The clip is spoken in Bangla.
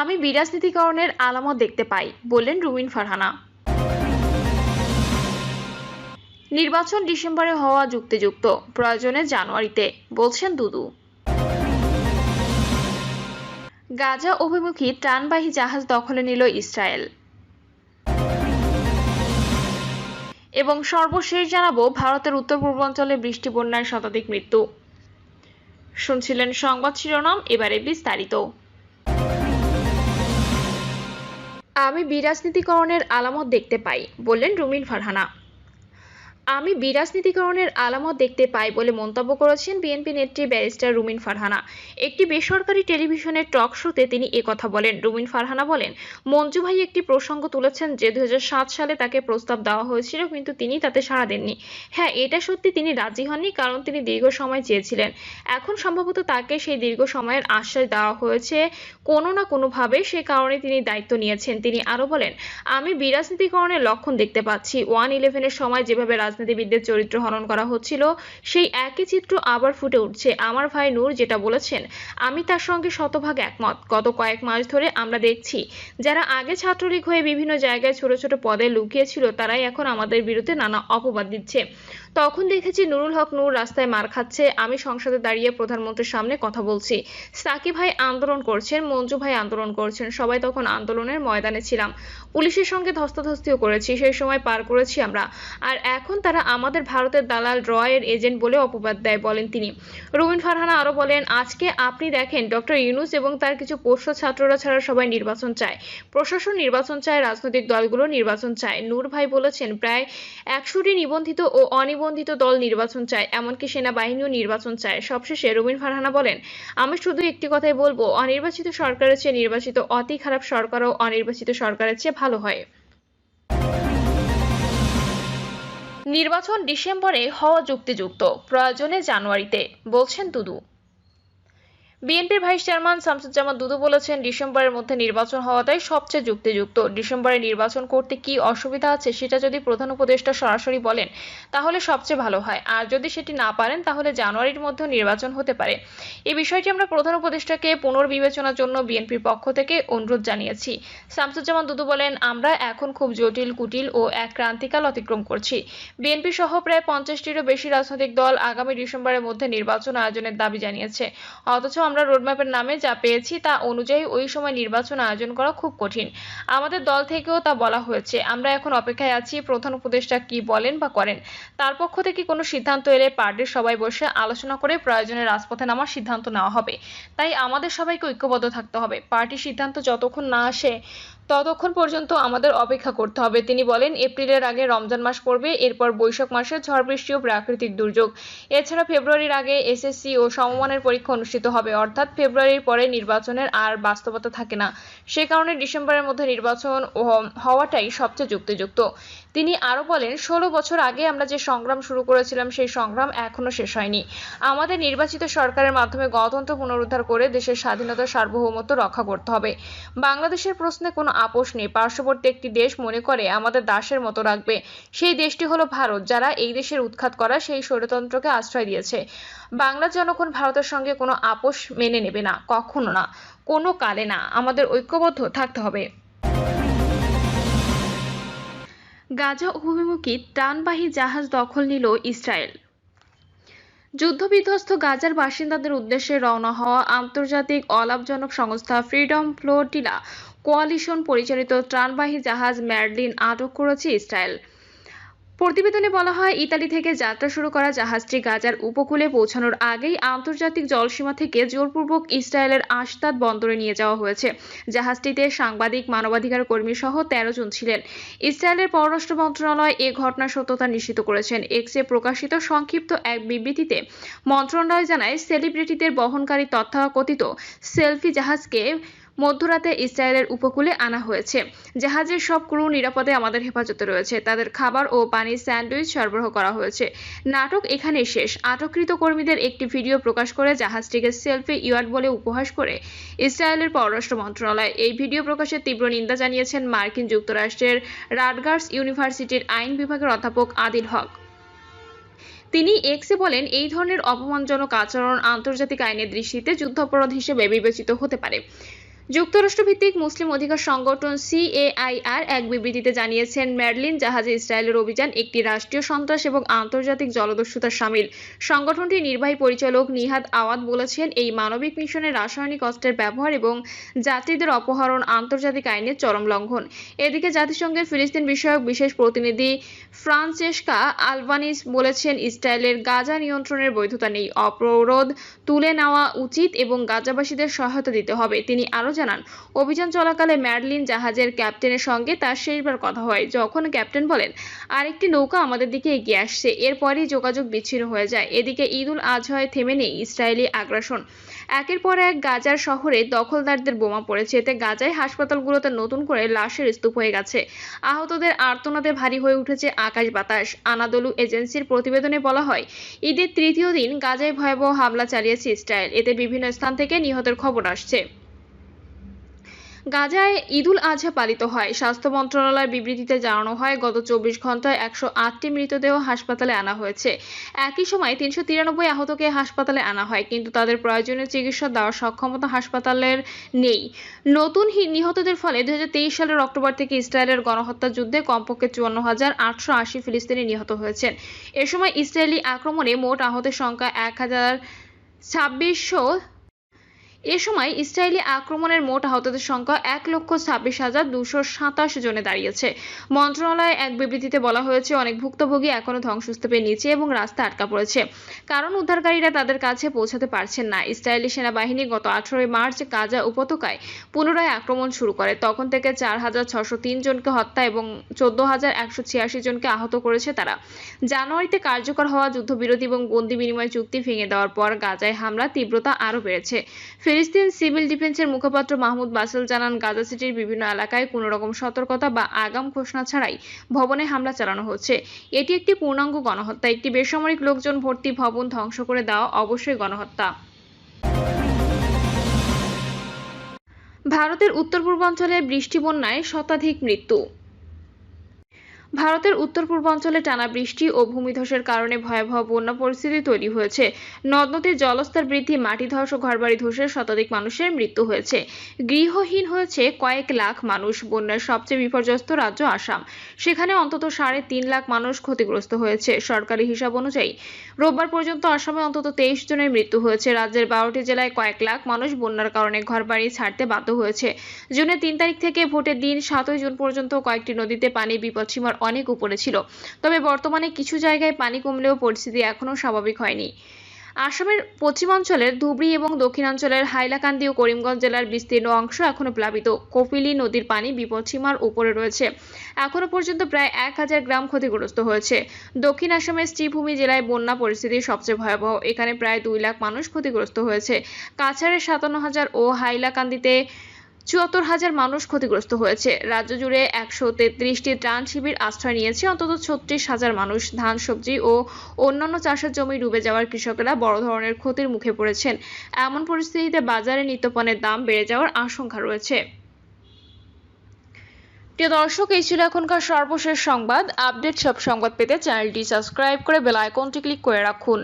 আমি বিরাজনীতিকরণের আলামত দেখতে পাই, বললেন রুমিন ফারহানা। নির্বাচন ডিসেম্বরে হওয়া যুক্তিযুক্ত, প্রয়োজনে জানুয়ারিতে, বলছেন দুদু। গাজা অভিমুখী ত্রাণবাহী জাহাজ দখলে নিল ইসরায়েল। এবং সর্বশেষ জানাব, ভারতের উত্তর পূর্বাঞ্চলে বৃষ্টি, বন্যায় শতাধিক মৃত্যু। শুনছিলেন সংবাদ শিরোনাম এবারে বিস্তারিত। আমি বিরাজনীতিকরণের আলামত দেখতে পাই বললেন রুমিন ফারহানা। আমি বিরাজনীতিকরণের আলামত দেখতে পাই বলে মন্তব্য করেছেন বিএনপি নেত্রী ব্যারিস্টার রুমিন ফারহানা। একটি বেসরকারি টেলিভিশনের টক শোতে তিনি একথা বলেন। রুমিন ফারহানা বলেন, মঞ্জু ভাই একটি প্রসঙ্গ তুলেছেন যে দু হাজার সাত সালে তাকে প্রস্তাব দেওয়া হয়েছিল কিন্তু তিনি তাতে সাড়া দেননি। হ্যাঁ এটা সত্যি তিনি রাজি হননি কারণ তিনি দীর্ঘ সময় চেয়েছিলেন। এখন সম্ভবত তাকে সেই দীর্ঘ সময়ের আশ্বাস দেওয়া হয়েছে কোনো না কোনোভাবে সে কারণে তিনি দায়িত্ব নিয়েছেন। তিনি আরও বলেন, আমি বিরাজনীতিকরণের লক্ষণ দেখতে পাচ্ছি। ওয়ান ইলেভেনের সময় যেভাবে রাজনীতিবিদদের চরিত্র হনন করা হচ্ছিল, সেই একই চিত্র আবার ফুটে উঠছে। আমার ভাই নূর যেটা বলেছেন, আমি তার সঙ্গে শতভাগ একমত। গত কয়েক মাস ধরে আমরা দেখছি, যারা আগে ছাত্রলীগ হয়ে বিভিন্ন জায়গায় ছোট ছোট পদে লুকিয়েছিল, তারাই এখন আমাদের বিরুদ্ধে নানা অপবাদ দিচ্ছে। তখন দেখেছি নুরুল হক নূর রাস্তায় মার খাচ্ছে। আমি সংসদে দাঁড়িয়ে প্রধানমন্ত্রীর সামনে কথা বলছি। সাকি ভাই আন্দোলন করছেন, মঞ্জু ভাই আন্দোলন করছেন। সবাই তখন আন্দোলনের ময়দানে ছিলাম। পুলিশের সঙ্গে ধস্তাধস্তিও করেছি, সেই সময় পার করেছি আমরা। আর এখন তারা আমাদের ভারতের দালাল রয়ের এজেন্ট বলে অপবাদ দেয়, বলেন তিনি। রুবিন ফারহানা আরও বলেন, আজকে আপনি দেখেন, ডক্টর ইউনুস এবং তার কিছু পোষ্য ছাত্ররা ছাড়া সবাই নির্বাচন চায়। প্রশাসন নির্বাচন চায়, রাজনৈতিক দলগুলো নির্বাচন চায়। নূর ভাই বলেছেন, প্রায় একশোটি নিবন্ধিত ও অনিবন্ধিত দল নির্বাচন চায়, এমনকি সেনাবাহিনীও নির্বাচন চায়। সবশেষে রবিন ফারহানা বলেন, আমি শুধু একটি কথাই বলব, অনির্বাচিত সরকারের চেয়ে নির্বাচিত অতি খারাপ সরকারও অনির্বাচিত সরকারের চেয়ে ভালো হয়। নির্বাচন ডিসেম্বরে হওয়া যুক্তিযুক্ত, প্রয়োজনে জানুয়ারিতে, বলছেন দুদু বিএনপির ভাইস চেয়ারম্যান শামসুজ্জামান দুদু বলেছেন, ডিসেম্বরের মধ্যে নির্বাচন হওয়াটাই সবচেয়ে যুক্তিযুক্ত। ডিসেম্বরে নির্বাচন করতে কি অসুবিধা আছে সেটা যদি প্রধান উপদেষ্টা সরাসরি বলেন, তাহলে সবচেয়ে ভালো হয়। আর যদি সেটি না পারেন, তাহলে জানুয়ারির মধ্যেও নির্বাচন হতে পারে। এই বিষয়টি আমরা প্রধান উপদেষ্টাকে পুনর্বিবেচনার জন্য বিএনপির পক্ষ থেকে অনুরোধ জানিয়েছি। শামসুজ্জামান দুদু বলেন, আমরা এখন খুব জটিল, কুটিল ও এক ক্রান্তিকাল অতিক্রম করছি। বিএনপি সহ প্রায় পঞ্চাশটিরও বেশি রাজনৈতিক দল আগামী ডিসেম্বরের মধ্যে নির্বাচন আয়োজনের দাবি জানিয়েছে। অথচ আমরা রোডম্যাপের নামে যা পেয়েছি তা অনুযায়ী ওই সময় নির্বাচন আয়োজন করা খুব কঠিন। আমাদের দল থেকেও তা বলা হয়েছে। আমরা এখন অপেক্ষায় আছি প্রধান উপদেষ্টা কি বলেন বা করেন। তার পক্ষ থেকে কোনো সিদ্ধান্ত এলে পার্টির সবাই বসে আলোচনা করে প্রয়োজনে রাজপথে নামার সিদ্ধান্ত নেওয়া হবে। তাই আমাদের সবাইকে ঐক্যবদ্ধ থাকতে হবে। পার্টির সিদ্ধান্ত যতক্ষণ না আসে ততক্ষণ পর্যন্ত আমাদের অপেক্ষা করতে হবে। তিনি বলেন, এপ্রিলের আগে রমজান মাস পড়বে, এরপর বৈশাখ মাসে ঝড় বৃষ্টি ও প্রাকৃতিক দুর্যোগ। এছাড়া ফেব্রুয়ারির আগে এসএসসি ও সমমানের পরীক্ষা অনুষ্ঠিত হবে। অর্থাৎ ফেব্রুয়ারির পরে নির্বাচনের আর বাস্তবতা থাকে না। সে কারণে ডিসেম্বরের মধ্যে নির্বাচন হওয়াটাই সবচেয়ে যুক্তিযুক্ত। তিনি আরও বলেন, ষোলো বছর আগে আমরা যে সংগ্রাম শুরু করেছিলাম, সেই সংগ্রাম এখনও শেষ হয়নি। আমাদের নির্বাচিত সরকারের মাধ্যমে গণতন্ত্র পুনরুদ্ধার করে দেশের স্বাধীনতা সার্বভৌমত্ব রক্ষা করতে হবে। বাংলাদেশের প্রশ্নে কোনো আপোষ নেই। পার্শ্ববর্তী একটি দেশ মনে করে আমাদের দাসের মতো রাখবে। সেই দেশটি হলো ভারত, যারা এই দেশের উৎখাত করা সেই স্বৈরতন্ত্রকে আশ্রয় দিয়েছে। বাংলার জনগণ ভারতের সঙ্গে কোনো আপোষ মেনে নেবে না, কখনো না। কোনো কালে না। আমাদের ঐক্যবদ্ধ থাকতে হবে। গাজা অভিমুখী ত্রাণবাহী জাহাজ দখল নিল ইসরায়েল। যুদ্ধবিধ্বস্ত গাজার বাসিন্দাদের উদ্দেশ্যে রওনা হওয়া আন্তর্জাতিক অলাভজনক সংস্থা ফ্রিডম ফ্লোটিলা কোয়ালিশন পরিচালিত ত্রাণবাহী জাহাজ ম্যারলিন আটক করেছে ইসরায়েল। প্রতিবেদনে বলা হয়, ইতালি থেকে যাত্রা শুরু করা জাহাজটি গাজার উপকূলে পৌঁছানোর আগেই আন্তর্জাতিক জলসীমা থেকে জোরপূর্বক ইসরায়েলের আশতাদ বন্দরে নিয়ে যাওয়া হয়েছে। জাহাজটিতে সাংবাদিক, মানবাধিকার কর্মী সহ তেরো জন ছিলেন। ইসরায়েলের পররাষ্ট্র মন্ত্রণালয় এ ঘটনার সত্যতা নিশ্চিত করেছেন। এক্সে প্রকাশিত সংক্ষিপ্ত এক বিবৃতিতে মন্ত্রণালয় জানায়, সেলিব্রিটিদের বহনকারী তথাকথিত সেলফি জাহাজকে মধ্যরাতে ইসরায়েলের উপকূলে আনা হয়েছে। জাহাজের সব ক্রু নিরাপদে আমাদের হেফাজতে রয়েছে। তাদের খাবার ও পানির স্যান্ডউইচ সরবরাহ করা হয়েছে। নাটক এখানে শেষ। আটককৃত কর্মীদের একটি ভিডিও প্রকাশ করে জাহাজটিকে সেলফি ইয়ার্ড বলে উপহাস করে ইসরায়েলের পররাষ্ট্র মন্ত্রণালয়। এই ভিডিও প্রকাশের তীব্র নিন্দা জানিয়েছেন মার্কিন যুক্তরাষ্ট্রের রাটগার্স ইউনিভার্সিটির আইন বিভাগের অধ্যাপক আদিল হক। তিনি এক্সে বলেন, এই ধরনের অপমানজনক আচরণ আন্তর্জাতিক আইনের দৃষ্টিতে যুদ্ধাপরাধ হিসেবে বিবেচিত হতে পারে। যুক্তরাষ্ট্রভিত্তিক মুসলিম অধিকার সংগঠন সিএআইআর এক বিবৃতিতে জানিয়েছেন, ম্যাডলিন জাহাজে ইসরায়েলের অভিযান একটি রাষ্ট্রীয় সন্ত্রাস এবং আন্তর্জাতিক জলদস্যুতার সামিল। সংগঠনটির নির্বাহী পরিচালক নিহাদ আওয়াদ বলেছেন, এই মানবিক মিশনে রাসায়নিক অস্ত্রের ব্যবহার এবং যাত্রীদের অপহরণ আন্তর্জাতিক আইনের চরম লঙ্ঘন। এদিকে জাতিসংঘের ফিলিস্তিন বিষয়ক বিশেষ প্রতিনিধি ফ্রান্সেসকা আলবানিস বলেছেন, ইসরায়েলের গাজা নিয়ন্ত্রণের বৈধতা নেই, অবরোধ তুলে নেওয়া উচিত এবং গাজাবাসীদের সহায়তা দিতে হবে। তিনি আরও জানান। অভিযান চলাকালে ম্যাডলিন জাহাজের ক্যাপ্টেনের সঙ্গে তার শেষবার কথা হয়। যখন ক্যাপ্টেন বলেন, আরেকটি নৌকা আমাদের দিকে এগিয়ে আসছে। এরপরই যোগাযোগ বিচ্ছিন্ন হয়ে যায়। এদিকে ঈদুল আজহায় থেমে নেই ইসরায়েলি আগ্রাসন। একের পর এক গাজার শহরে দখলদারদের বোমা পড়েছে। এতে গাজায় হাসপাতালগুলোতে নতুন করে লাশের স্তূপ হয়ে গেছে। আহতদের আর্তনাদে ভারী হয়ে উঠেছে আকাশ বাতাস। আনাদলু এজেন্সির প্রতিবেদনে বলা হয়, ঈদের তৃতীয় দিন গাজায় ভয়াবহ হামলা চালিয়েছে ইসরায়েল। এতে বিভিন্ন স্থান থেকে নিহতের খবর আসছে। গাজায় ঈদুল আজহা পালিত হয়। স্বাস্থ্য মন্ত্রণালয়ের বিবৃতিতে জানানো হয়, গত চব্বিশ ঘন্টায় একশো আটটি মৃতদেহ হাসপাতালে আনা হয়েছে। একই সময় তিনশো তিরানব্বই আহতকে হাসপাতালে আনা হয়, কিন্তু তাদের প্রয়োজনীয় চিকিৎসা দেওয়ার সক্ষমতা হাসপাতালের নেই। নতুন নিহতদের ফলে দু হাজার তেইশ সালের অক্টোবর থেকে ইসরায়েলের গণহত্যা যুদ্ধে কমপক্ষে চুয়ান্ন হাজার আটশো আশি ফিলিস্তিনি নিহত হয়েছেন। এ সময় ইসরায়েলি আক্রমণে মোট আহতের সংখ্যা এক হাজার ছাব্বিশশো এ সময় ইসরায়েলি আক্রমণের মোট আহতদের সংখ্যা এক লক্ষ ছাব্বিশ হাজার দুশো সাতাশ জনে দাঁড়িয়েছে। মন্ত্রণালয়ে এক বিবৃতিতে বলা হয়েছে, অনেক ভুক্তভোগী এখনও ধ্বংসস্তূপের নিচে এবং রাস্তা আটকা পড়েছে। কারণ উদ্ধারকারীরা তাদের কাছে পৌঁছাতে পারছেন না। ইসরায়েলি সেনাবাহিনী গত আঠারোই মার্চ গাজা উপত্যকায় পুনরায় আক্রমণ শুরু করে। তখন থেকে চার হাজার ছশো তিন জনকে হত্যা এবং চোদ্দ হাজার একশো ছিয়াশি জনকে আহত করেছে তারা। জানুয়ারিতে কার্যকর হওয়া যুদ্ধবিরতি এবং বন্দি বিনিময় চুক্তি ভেঙে দেওয়ার পর গাজায় হামলা তীব্রতা আরও বেড়েছে। ফিলিস্তিন সিভিল ডিফেন্সের মুখপাত্র মাহমুদ বাসেল জানান, গাজা সিটির বিভিন্ন এলাকায় কোনো রকম সতর্কতা বা আগাম ঘোষণা ছাড়াই ভবনে হামলা চালানো হচ্ছে। এটি একটি পূর্ণাঙ্গ গণহত্যা। একটি বেসামরিক লোকজন ভর্তি ভবন ধ্বংস করে দেওয়া অবশ্যই গণহত্যা। ভারতের উত্তর পূর্বাঞ্চলে বৃষ্টি বন্যায় শতাধিক মৃত্যু। ভারতের উত্তর পূর্বাঞ্চলে টানা বৃষ্টি ও ভূমিধসের কারণে ভয়াবহ বন্যা পরিস্থিতি তৈরি হয়েছে। নদ নদীর জলস্তর বৃদ্ধি, মাটি ধস ও ঘরবাড়ি ধসে শতাধিক মানুষের মৃত্যু হয়েছে। গৃহহীন হয়েছে কয়েক লাখ মানুষ, বন্যার সবচেয়ে বিপর্যস্ত রাজ্য আসাম। সেখানে অন্তত সাড়ে তিন লাখ মানুষ ক্ষতিগ্রস্ত হয়েছে। সরকারি হিসাব অনুযায়ী, রোববার পর্যন্ত আসামে অন্তত তেইশ জনের মৃত্যু হয়েছে। রাজ্যের বারোটি জেলায় কয়েক লাখ মানুষ বন্যার কারণে ঘরবাড়ি ছাড়তে বাধ্য হয়েছে। জুনের তিন তারিখ থেকে ভোটের দিন সাতই জুন পর্যন্ত কয়েকটি নদীতে পানি বিপদসীমার অনেক উপরে ছিল। তবে বর্তমানে কিছু জায়গায় পানি কমলেও পরিস্থিতি এখনও স্বাভাবিক হয়নি। আসামের পশ্চিমাঞ্চলের ধুবড়ী এবং দক্ষিণাঞ্চলের হাইলাকান্দি ও করিমগঞ্জ জেলার বিস্তীর্ণ অংশ এখনও প্লাবিত। কপিলি নদীর পানি বিপদসীমার উপরে রয়েছে। এখনও পর্যন্ত প্রায় এক হাজার গ্রাম ক্ষতিগ্রস্ত হয়েছে। দক্ষিণ আসামের শ্রীভূমি জেলায় বন্যা পরিস্থিতি সবচেয়ে ভয়াবহ। এখানে প্রায় দুই লাখ মানুষ ক্ষতিগ্রস্ত হয়েছে। কাছাড়ের সাতান্ন হাজার ও হাইলাকান্দিতে চুয়াত্তর হাজার মানুষ ক্ষতিগ্রস্ত হয়েছে। রাজ্য জুড়ে একশো তেত্রিশটি ত্রাণ শিবির আশ্রয় নিয়েছে। অন্তত ছত্রিশ হাজার মানুষ ধান, সবজি ও অন্যান্য চাষের জমি ডুবে যাওয়ার কৃষকেরা বড় ধরনের ক্ষতির মুখে পড়েছেন। এমন পরিস্থিতিতে বাজারে নিত্যপণের দাম বেড়ে যাওয়ার আশঙ্কা রয়েছে। প্রিয় দর্শক, এই ছিল এখনকার সর্বশেষ সংবাদ। আপডেট সব সংবাদ পেতে চ্যানেলটি সাবস্ক্রাইব করে বেল আইকনটি ক্লিক করে রাখুন।